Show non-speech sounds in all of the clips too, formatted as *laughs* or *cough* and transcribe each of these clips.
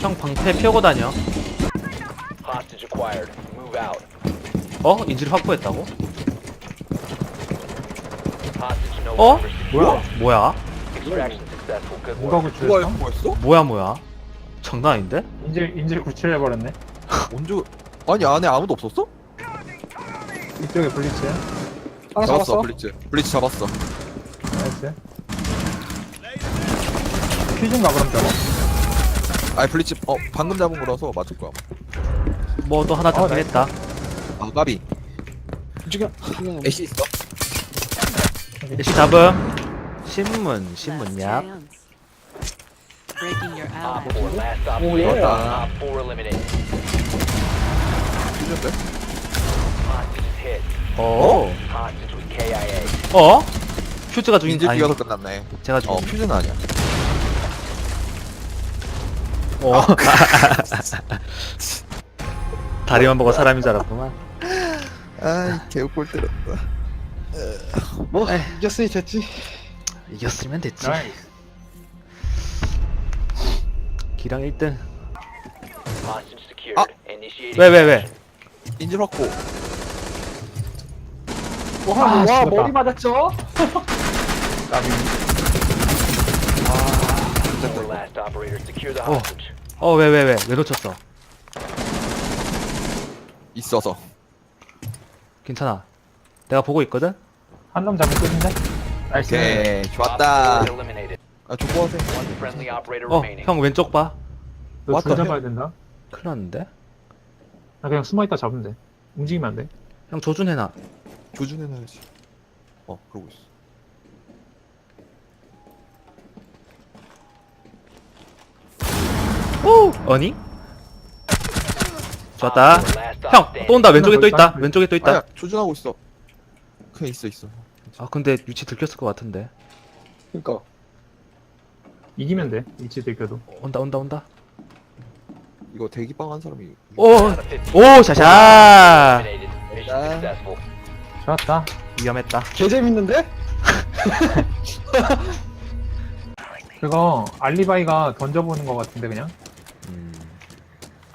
형 방패 펴고 다녀. Hostage acquired. Move out. 어? 인질 확보했다고? Hostage no 어? longer secure. 뭐야? 뭐야? Extraction successful. Good 누가 work. 누가 구출했어? 뭐였어? 뭐야 뭐야? 장난 아닌데? 인질 인질 구출해버렸네. *laughs* 언제 아니 안에 아무도 없었어? 이쪽에 블리츠. 하나 잡았어 잡았어? 블리츠 블리츠 잡았어 나이스. 퀴즈인가 그럼 저거? 아니 블리츠 어 방금 잡은 거라서 맞을 거야 뭐도 하나 잡긴 네. 했다. 아 까비 하나 애쉬 있어? 일시 잡음. 신문 신문 얍. Breaking your Op ally. 4 last stop. Oh, yeah. 좋았다 Op 4 eliminated. 힐렸대? Hostage is hit. 어? Hostage with KIA. 어? 퓨즈가 중인 인질 아니 뛰어서 끝났네 제가 어 중인. 퓨즈는 아니야 어. *laughs* 다리만 보고 사람인 줄 알았구만. 아이 개웃골 때렸다 뭐 이겼으니 됐지 이겼으면 됐지. 나이스. 기랑 1등. Hostage secured. Ah. Initiating. 왜 왜 왜? 인질 확보 와, 아, 와 죽었다. 머리 맞았죠? 까비. Four last operator secure the Oh. hostage. 어 왜 왜 왜? 왜 놓쳤어? 있어서 괜찮아. 내가 보고 있거든. 한놈 끝인데? 나이스. 오케이 좋았다 4 eliminated. 아 족보하세요 One friendly operator 어, remaining. 형 왼쪽 봐. 너 the 잡아야 된다. 큰일 났는데. 나 그냥 숨어 있다 잡으면 돼. 움직이면 안 돼. 형 조준해놔. 조준해놔야지 어 그러고 있어 오, 어니? 좋았다. Op 4 last stop 형. 또 온다. 왼쪽에 또 있다. 왼쪽에 또 있다. 아니야 조준하고 있어 그냥 있어 있어 아, 근데 위치 들켰을 것 같은데. 그니까 이기면 돼. 위치 들켜도. 온다, 온다, 온다. 이거 대기빵 한 사람이 오, Out of 15. 오, 샤샤. 좋았다. 위험했다. 개 재밌는데? *laughs* 그거 알리바이가 던져보는 것 같은데 그냥?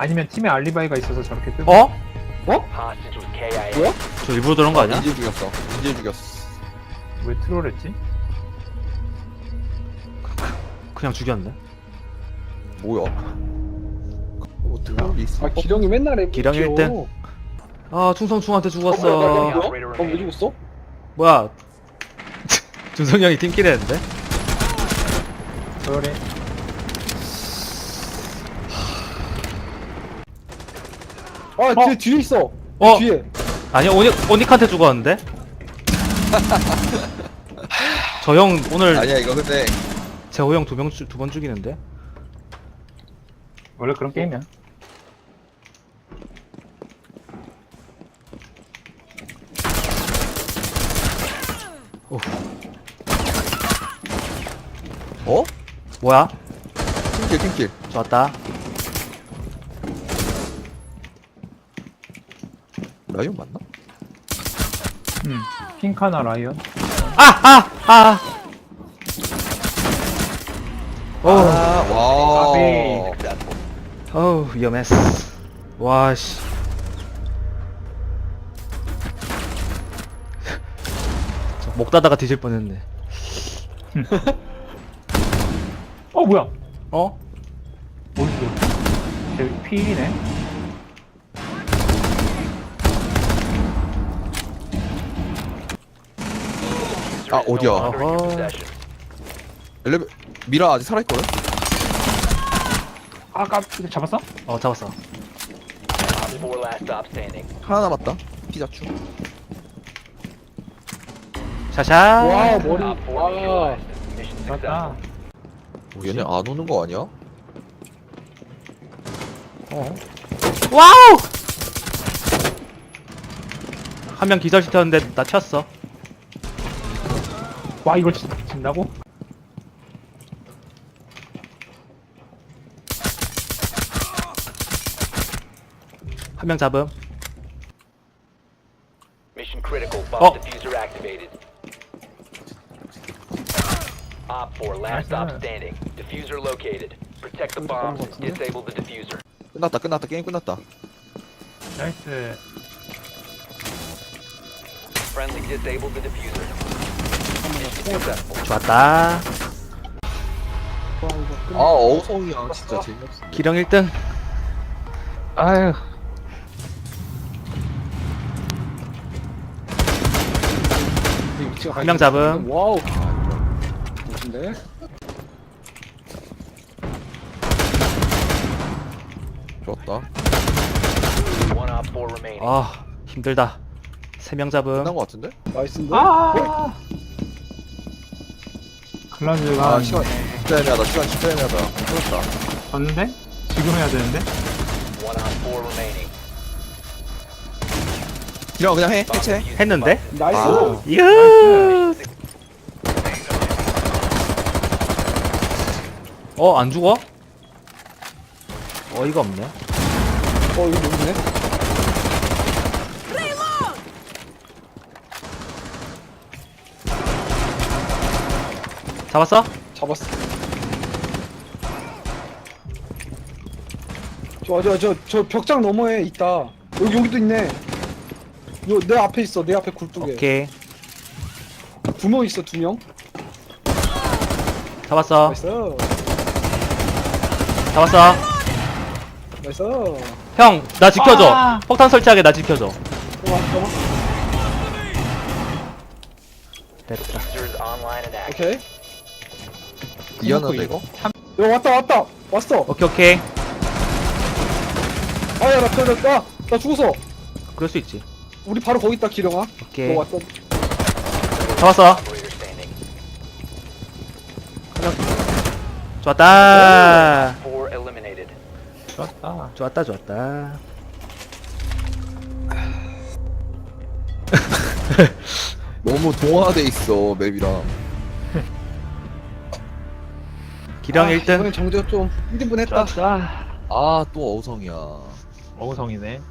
음. 아니면 팀에 알리바이가 있어서 저렇게 뜨는 어? Hostage KIA. 뭐야? 저 일부러 저런 거 아니야? 인질 죽였어 인질 죽였어 왜 트롤했지? 그냥 죽였네. 뭐야 뭐 트롤이 있어 아 기령이 맨날 MVP 기령 죠. 1등. 아, 충성충한테 어, 죽었어. 뭐야? 어, 왜 죽었어? 뭐야? 준성이 형이 팀킬 했는데? 트롤이. 아 뒤에 뒤에 있어 어? 뒤에 아니, 오닉, 오닉한테 죽었는데? 저 형 오늘 아니야 이거 근데 재호 형 두 명 두 번 죽이는데? 원래 그런 게임이야. 어? 뭐야? 팀킬 팀킬 좋았다. 라이온 맞나? 음. 핑카나 라이언. 아! 아! 아! 오, 와 까비. Successful. 어우, 위험했어. 와, 씨. *laughs* 저목 닫다가 뒤질 뻔했네. 어 뭐야? 어? 어디서? 제 피일이네. 아, 어디야? 엘레베 미라 아직 살아있거든? 아까 잡았어? 어, 잡았어. Op 4 last stop standing. 하나 남았다 피자추 샤샤. 와 머리 Op 4와 맞다. successful. 얘네 안 오는 거 아니야? 어. 와우! 한 명 기절시켰는데 나 튀었어. 와 이걸 진, 진다고? 한 명 잡음. Mission critical. Bomb Oh. diffuser activated. Op 4 last Nice stop one. standing. Diffuser located. Protect the bombs. on. Disable the diffuser. 끝났다 끝났다 게임 끝났다 나이스. Friendly disabled the diffuser. 좋았다. 아 어성이야 진짜 재미없어 기령 1등. 아유. 한명 잡음. 와우. 멋진데? 좋았다 One op four remaining. 아 힘들다. 세 명 잡음. 끝난 거 같은데? 나이스인데? 아. 클라즈가 아 시간 진짜 애매하다 시간 진짜 애매하다 끝났다 졌는데? 지금 해야 되는데? One op four remaining. 기령 그냥 해 해체 했는데? busted. 나이스. 아. 이야. 어, 안 죽어? 어이가 없네. 어, 이거 모르네. 잡았어? 잡았어. 저, 저, 저, 저 벽장 너머에 있다. 여기, 여기도 있네. 요, 내 앞에 있어. 내 앞에 굴뚝에. 오케이. 두 명 있어, 두 명. 잡았어. 나이스. 잡았어. 나이스. 형, 나 지켜줘. 아. 폭탄 설치하게 나 지켜줘. 잠깐만. 됐다. Online and active. 오케이. 이었는데 이거? 야, 왔다, 왔다. 왔어. 오케이, 오케이. 아, 야, 나, 나, 나, 죽었어. 그럴 수 있지. 우리 바로 거기 있다, 기령아. 오케이. 너 왔다. 잡았어. 좋았다. 좋았다. 좋았다, 좋았다. 너무 동화돼 있어 맵이랑 기령 아, 1등. 이번엔 정재가 좀 1인분 했다. 아 또 어성이야 어우성이네.